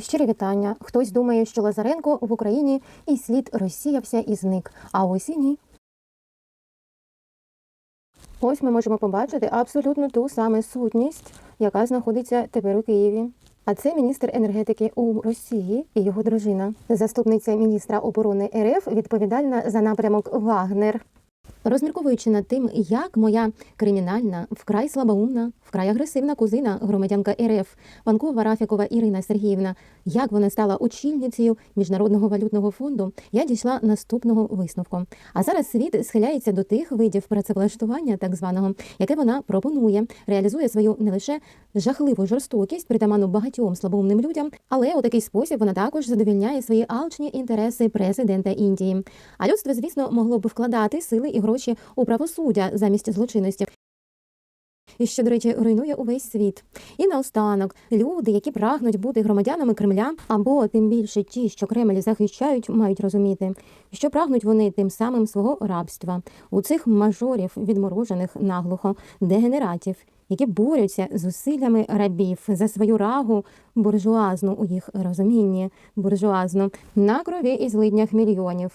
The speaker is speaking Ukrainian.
Щирі вітання. Хтось думає, що Лазаренко в Україні і слід розсіявся і зник. А ось і ні. Ось ми можемо побачити абсолютно ту саме сутність, яка знаходиться тепер у Києві. А це міністр енергетики у Росії і його дружина, заступниця міністра оборони РФ, відповідальна за напрямок Вагнер. Розмірковуючи над тим, як моя кримінальна, вкрай слабоумна, вкрай агресивна кузина, громадянка РФ Панкова Рафікова Ірина Сергіївна, як вона стала очільницею міжнародного валютного фонду, я дійшла наступного висновку. А зараз світ схиляється до тих видів працевлаштування, так званого, яке вона пропонує, реалізує свою не лише жахливу жорстокість, притаманну багатьом слабоумним людям, але у такий спосіб вона також задовільняє свої алчні інтереси президента Індії. А людство, звісно, могло б вкладати сили і гроші у правосуддя замість злочинності. І що, до речі, руйнує увесь світ. І наостанок, люди, які прагнуть бути громадянами Кремля, або тим більше ті, що Кремль захищають, мають розуміти, що прагнуть вони тим самим свого рабства у цих мажорів, відморожених наглухо, дегенератів, які борються з зусиллями рабів за свою рагу буржуазну у їх розумінні, буржуазну на крові і злиднях мільйонів.